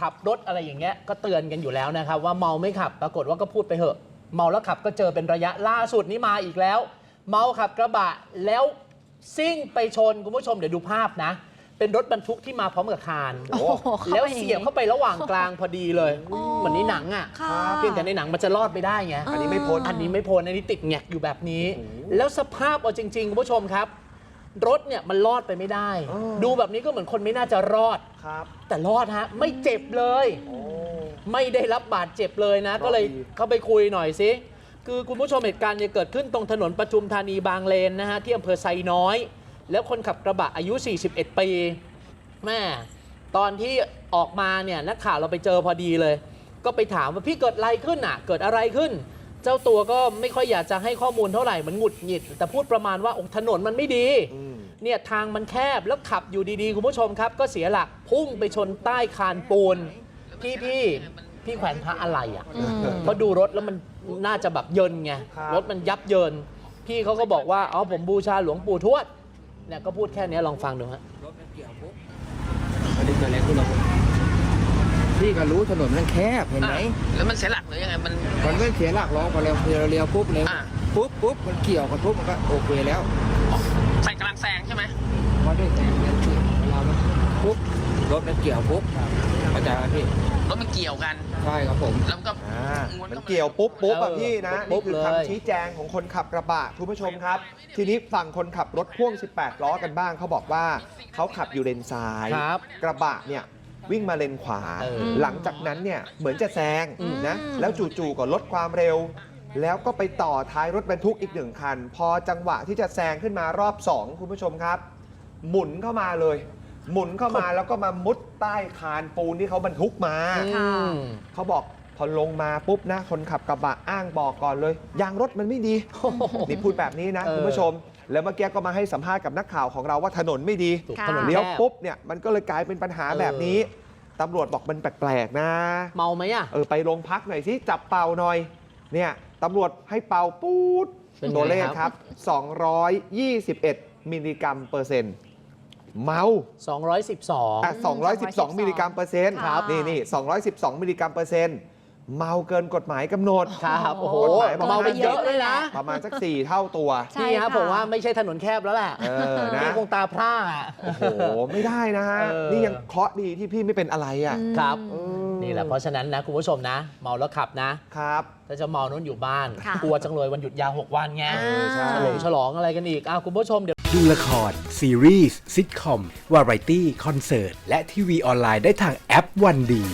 ขับรถอะไรอย่างเงี้ยก็เตือนกันอยู่แล้วนะครับ ว่าเมาไม่ขับปรากฏว่าก็พูดไปเหอะ เมาแล้วขับก็เจอเป็นระยะล่าสุดนี้มาอีกแล้ว เมาขับกระบะแล้วซิ่งไปชนคุณผู้ชมเดี๋ยวดูภาพนะ เป็นรถบรรทุกที่มาพร้อมกับคานโอ้โหเข้าไปแล้วเสียบเข้าไประหว่างกลางพอดีเลยอ๋อเหมือนในหนังอะค่ะเพียงแต่ในหนังมันจะรอดไปได้ไง อันนี้ไม่พ้น อันนี้ไม่พ้นอันนี้ติดแงกอยู่แบบนี้ แล้วสภาพเอาจริงๆคุณผู้ชมครับ รถเนี่ยมันรอดไปไม่ได้เออดูแบบนี้ก็เหมือนคนไม่น่าจะรอด ครับ แต่รอดฮะ ไม่เจ็บเลย โอ้ ไม่ได้รับบาดเจ็บเลยนะรอดก็เลยดี เข้าไปคุยหน่อยสิคือคุณผู้ชมเหตุการณ์เนี่ยเกิดขึ้นตรงถนนประชุมธานีบางเลนนะฮะ ที่อำเภอไซน้อย แล้วคนขับกระบะอายุ 41 ปีแม่ตอนที่ออกมาเนี่ยนักข่าวเราไปเจอพอดีเลย ก็ไปถามว่าพี่เกิดอะไรขึ้นอะ เกิดอะไรขึ้น เจ้าตัวก็ไม่ค่อยอยากจะให้ข้อมูลเท่าไหร่มันหงุดหงิด แต่พูดประมาณว่าโอ้ถนนมันไม่ดี อืม เนี่ยทางมันแคบแล้วขับอยู่ดีๆ คุณผู้ชมครับ ก็เสียหลักพุ่งไปชนใต้คานปูน พี่พี่พี่แขวนพระอะไรอะอืม เพราะดูรถแล้วมันน่าจะแบบเยินไง ครับ รถมันยับเยิน พี่เขาก็บอกว่าเอาผมบูชาหลวงปู่ทวดเนี่ยก็พูดแค่เนี้ยลองฟังดูฮะ อันนี้เกิดอะไรขึ้นเรา พี่ก็รู้ถนนมันแคบเห็นไหมแล้วมันเสียหลักหรือยังไงมันมันไม่เสียหลักล้อพอเราเลี้ยวเลี้ยวปุ๊บเลยอะปุ๊บปุ๊บมันเกี่ยวกันปุ๊บมันก็โอเคแล้วใส่กำลังแซงใช่ไหมพอได้แต่งกันที่เรามันปุ๊บรถมันเกี่ยวปุ๊บเข้าใจไหมพี่รถมันเกี่ยวกันใช่ครับผมแล้วมันก็อ่าม้วนมันข้าาเกี่ยวปุ๊บปุ๊บอะเออพี่นะปุ๊นี่บคือเลยคำชี้แจงของคนขับกระบะคุณผู้ชมครับ ทีนี้ฝั่งคนขับรถพ่วง 18 ล้อกันบ้างเขาบอกว่าเขาขับอยู่เลนซ้ายครับกระบะเนี่ย วิ่งมาเลนขวา เออ หลังจากนั้นเนี่ยเหมือนจะแซงอืมนะแล้วจู่ๆก็ลดความเร็ว แล้วก็ไปต่อท้ายรถบรรทุกอีกหนึ่งคัน พอจังหวะที่จะแซงขึ้นมารอบสองคุณผู้ชมครับ หมุนเข้ามาเลย หมุนเข้ามาแล้วก็มามุดใต้คานปูนที่เขาบรรทุกมา ค่ะอืมเขาบอกพอลงมาปุ๊บนะ คนขับกระบะอ้างบอกก่อนเลย ยางรถมันไม่ดี นี่พูดแบบนี้นะ เออ คุณผู้ชม แล้วเมื่อกี้ก็มาให้สัมภาษณ์กับนักข่าวของเราว่าถนนไม่ดี ถูกค่ะ ถนนเลี้ยวแคบปุ๊บเนี่ยมันก็เลยกลายเป็นปัญหาเออแบบนี้ ตำรวจบอกมันแปลกๆนะ เมาไหมอะ เออไปโรงพักหน่อยสิจับเป่าหน่อย เนี่ยตำรวจให้เป่าปูดเป็นไงตัวเลขครับครับ221 มิลลิกรัมเปอร์เซ็นต์เมา212 อะ212มิลลิกรัมเปอร์เซ็นต์ครับ นี่นี่212 มิลลิกรัมเปอร์เซ็นต์ เมาเกินกฎหมายกำหนดครับโอ้โหกฎหมายบอกเมาไปเยอะเลยนะ ประมาณสัก4เท่าตัว ใช่นี่ฮะค่ะผมว่าไม่ใช่ถนนแคบแล้วแหละเออนะพี่คงตาพร่าอะ โอ้โห ไม่ได้นะฮะ เออ นี่ยังเคราะห์ดีที่พี่ไม่เป็นอะไรอะอืมครับ เออนี่แหละเพราะฉะนั้นนะคุณผู้ชมนะ เมาแล้วขับนะ ครับ ถ้าจะเมานู้นอยู่บ้าน ค่ะ กลัวจังเลยวันหยุดยาว 6 วันไงอ่าใช่ ฉลองฉลองอะไรกันอีกอ้าวคุณผู้ชมเดี๋ยว ดูละคร ซีรีส์ซิทคอม วาไรตี้ คอนเสิร์ต และทีวีออนไลน์ได้ทางแอปวันดี